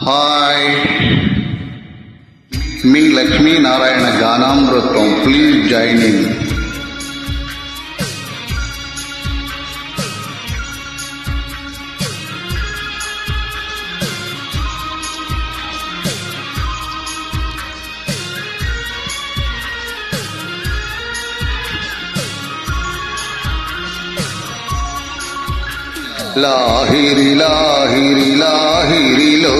Hi me Lakshminarayana Ganamrutham please join in Lahiri Lahiri Lahirilo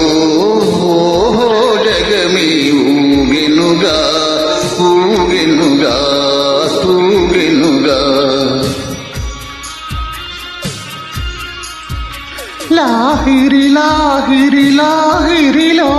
Lahiri లాహిరి లాహిరిలో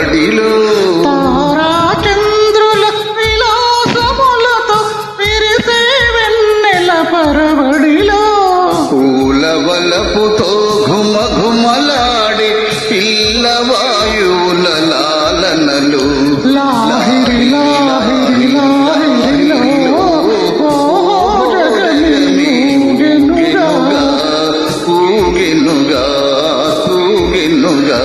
ఉరవడిలో తారాచంద్రుల విలాసములతో విరిసే వెన్నెల పరవడిలో. పూల వలపుతో ఘుమ ఘుమలాడే పిల్లవాయువుల లాలనలు. లాహిరి లాహిరి లాహిరిలో ఊగెనుగా ఊగెనుగా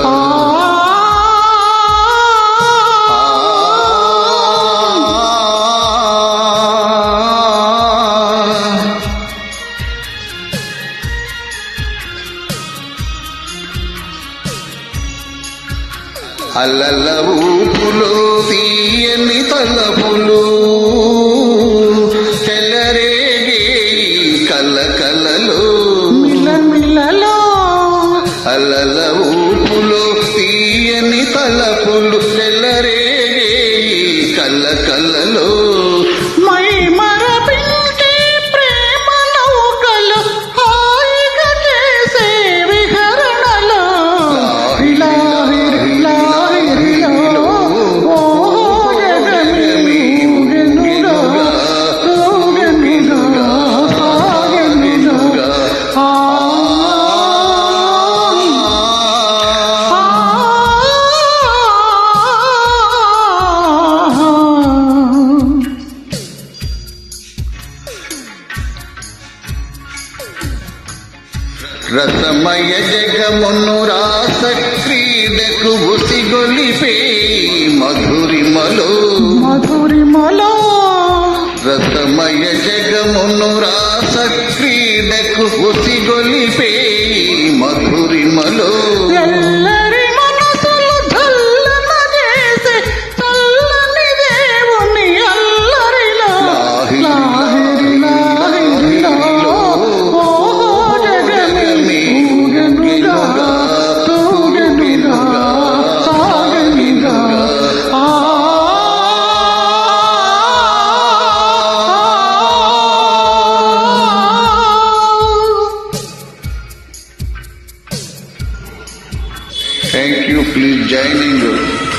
అల్లల ఊపులో తీయని తలపులు. కల కలలో అల్లల ఊపులో తీయని తలపులు. రసమయ జగమును రాస క్రీడకు ఉసిగొలిపే మధురిమలో. మధురిమలో. రసమయ జగమును రాస క్రీడకు ఉసిగొలిపే మధురిమలో. Thank you. Please join in.